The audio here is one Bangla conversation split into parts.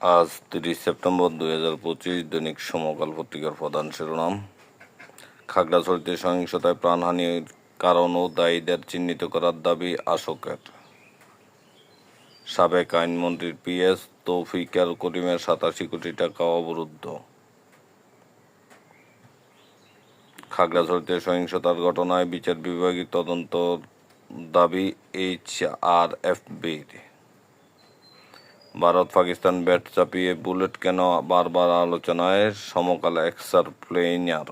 আজ তিরিশ সেপ্টেম্বর দুই হাজার পঁচিশ দৈনিক সমকাল পত্রিকার প্রধান শিরোনাম। খাগড়াছড়িতে সহিংসতায় প্রাণহানির কারণ ও দায়ীদের চিহ্নিত করার দাবি আশোকের। সাবেক আইনমন্ত্রী পিএস তৌফিকার করিমের সাতাশি কোটি টাকা অবরুদ্ধ। খাগড়াছড়িতে সহিংসতার ঘটনায় বিচার বিভাগীয় তদন্ত দাবি H R F Bharat Pakistan bat চাপিয়ে বুলেট কেন বারবার আলোচনায় সমকাল এক্সার প্লেইনার?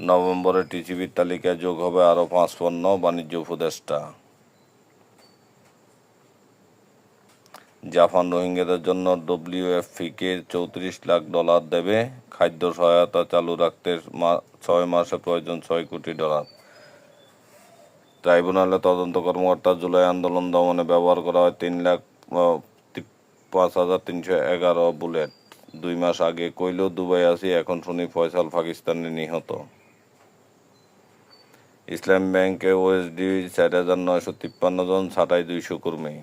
নভেম্বরে টিসিবির তালিকায় যোগ হবে আরও পাঁচ পণ্য, বাণিজ্য উপদেষ্টা। জাপান রোহিঙ্গাদের জন্য ডব্লিউএফপিকে চৌত্রিশ লাখ ডলার দেবে। খাদ্য সহায়তা চালু রাখতে ছয় মাসে প্রয়োজন ছয় কোটি ডলার। ট্রাইব্যুনালে তদন্ত কর্মকর্তা জুলাই আন্দোলন দমনে ব্যবহার করা হয় তিন লাখ পাঁচ হাজার তিনশো এগারো বুলেট। দুই মাস আগে কইল দুবাই আছি এখন শুনি ফয়সাল পাকিস্তানে নিহত। ইসলাম ব্যাংকে ওএসডি চার হাজার নয়শো তিপ্পান্ন জন, ছাটাই দুইশো কর্মী।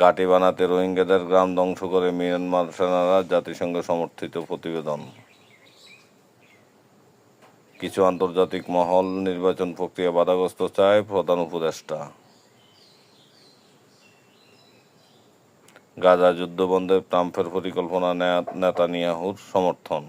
ঘাঁটি বানাতে রোহিঙ্গাদের গ্রাম ধ্বংস করে মিয়ানমার সেনারা জাতিসংঘ সমর্থিত প্রতিবেদন। কিছু আন্তর্জাতিক মহল নির্বাচন প্রক্রিয়া বাধাগ্রস্ত চায় প্রধান উপদেষ্টা। গাজা যুদ্ধবন্ধে ট্রাম্পের পরিকল্পনা নেয়া- নেতানিয়াহুর সমর্থন।